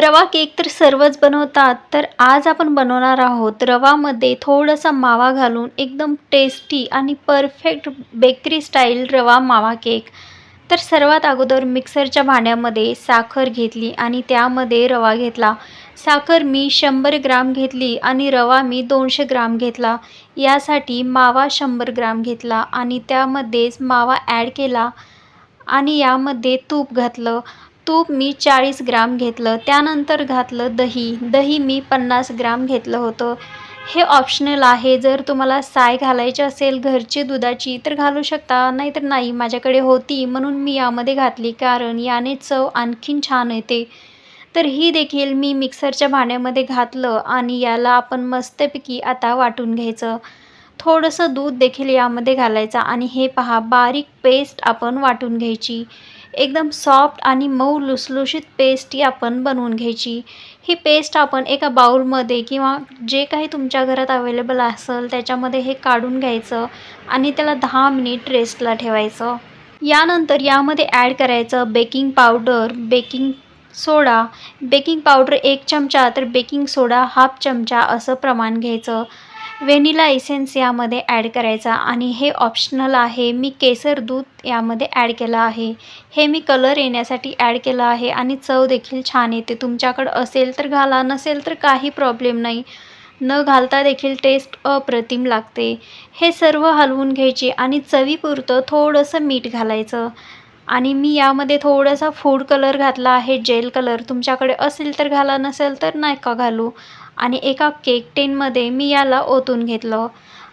रवा केक तर सर्वच बनवतात तर आज आपण बनवणार आहोत रवामध्ये थोडासा मावा घालून एकदम टेस्टी आणि परफेक्ट बेकरी स्टाईल रवा मावा केक. तर सर्वात अगोदर मिक्सरच्या भांड्यामध्ये साखर घेतली आणि त्यामध्ये रवा घेतला. साखर मी शंभर ग्राम घेतली आणि रवा मी दोनशे ग्राम घेतला. यासाठी मावा शंभर ग्राम घेतला आणि त्यामध्येच मावा ॲड केला आणि यामध्ये तूप घातलं. तूप मी चाळीस ग्राम घेतलं त्यानंतर घातलं दही. दही मी पन्नास ग्राम घेतलं होतं. हे ऑप्शनल आहे. जर तुम्हाला साय घालायची असेल घरची दुधाची तर घालू शकता. नाहीतर नाही माझ्याकडे होती म्हणून मी यामध्ये घातली कारण याने चव आणखीन छान येते. तर ही देखील मी मिक्सरच्या भांड्यामध्ये घातलं आणि याला आपण मस्तपैकी आता वाटून घ्यायचं. थोडंसं दूध देखील यामध्ये घालायचं आणि हे पहा बारीक पेस्ट आपण वाटून घ्यायची. एकदम सॉफ्ट आणि मऊ लुसलुशीत पेस्ट ही आपण बनवून घ्यायची. ही पेस्ट आपण एका बाउलमध्ये किंवा जे काही तुमच्या घरात अवेलेबल असेल त्याच्यामध्ये हे काढून घ्यायचं आणि त्याला दहा मिनिट रेस्टला ठेवायचं. यानंतर यामध्ये ॲड करायचं baking powder baking soda. Baking powder एक चमचा तर बेकिंग सोडा हाफ चमचा असं प्रमाण घ्यायचं. व्हेनिला एसेन्स यामध्ये ॲड करायचा आणि हे ऑप्शनल आहे. मी केसर दूध यामध्ये ॲड केलं आहे. हे मी कलर येण्यासाठी ॲड केलं आहे आणि चव देखील छान येते. तुमच्याकडं असेल तर घाला नसेल तर काही प्रॉब्लेम नाही. न घालता देखील टेस्ट अप्रतिम लागते. हे सर्व हलवून घ्यायचे आणि चवीपुरतं थोडंसं मीठ घालायचं. आणि मी यामध्ये थोडासा फूड कलर घातला आहे जेल कलर तुमच्याकडे असेल तर घाला नसेल तर नाही का घालू? आणि एका केक टेनमध्ये मी याला ओतून घेतलं.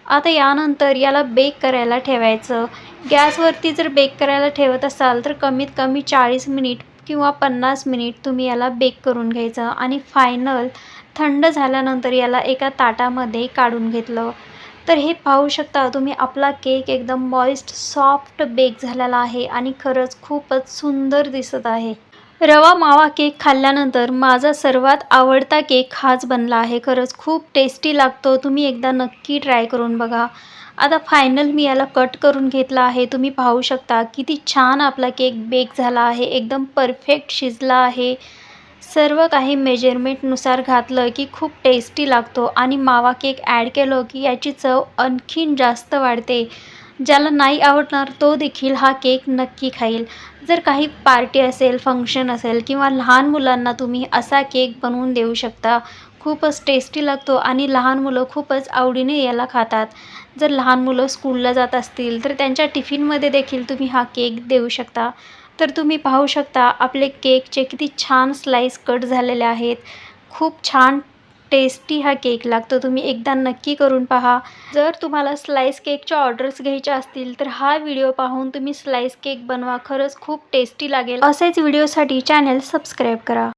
आता यानंतर याला बेक करायला ठेवायचं. गॅसवरती जर बेक करायला ठेवत असाल तर कमीत कमी चाळीस मिनिट किंवा पन्नास मिनिट तुम्ही याला बेक करून घ्यायचं. आणि फायनल थंड झाल्यानंतर याला एका ताटामध्ये काढून घेतलं. तर हे पाहू शकता तुम्ही आपला केक एकदम मॉइस्ट सॉफ्ट बेक झालेला आहे आणि खरंच खूपच सुंदर दिसत आहे. रवा मावा केक खाल्ल्यानंतर माझा सर्वात आवडता केक हाच बनला आहे. खरंच खूप टेस्टी लागतो. तुम्ही एकदा नक्की ट्राय करून बघा. आता फायनल मी याला कट करून घेतला आहे. तुम्ही पाहू शकता किती छान आपला केक बेक झाला आहे. एकदम परफेक्ट शिजला आहे. सर्व काही मेजरमेंटनुसार घातलं की खूप टेस्टी लागतो आणि मावा केक ॲड केलं की याची चव आणखीन जास्त वाढते. ज्याला नाही आवडणार तो देखील हा केक नक्की खाईल. जर काही पार्टी असेल फंक्शन असेल किंवा लहान मुलांना तुम्ही असा केक बनवून देऊ शकता. खूपच टेस्टी लागतो आणि लहान मुलं खूपच आवडीने याला खातात. जर लहान मुलं स्कूलला जात असतील तर त्यांच्या टिफिनमध्ये देखील तुम्ही हा केक देऊ शकता. तर तुम्ही पाहू शकता आपले केकचे किती छान स्लाईस कट झालेले आहेत. खूप छान टेस्टी हा केक लागतो. तुम्ही एकदा नक्की करून पहा. जर तुम्हाला स्लाईस केकच्या ऑर्डर्स घ्यायच्या असतील तर हा व्हिडिओ पाहून तुम्ही स्लाईस केक बनवा. खरंच खूप टेस्टी लागेल. असेच व्हिडिओसाठी चॅनल सबस्क्राईब करा.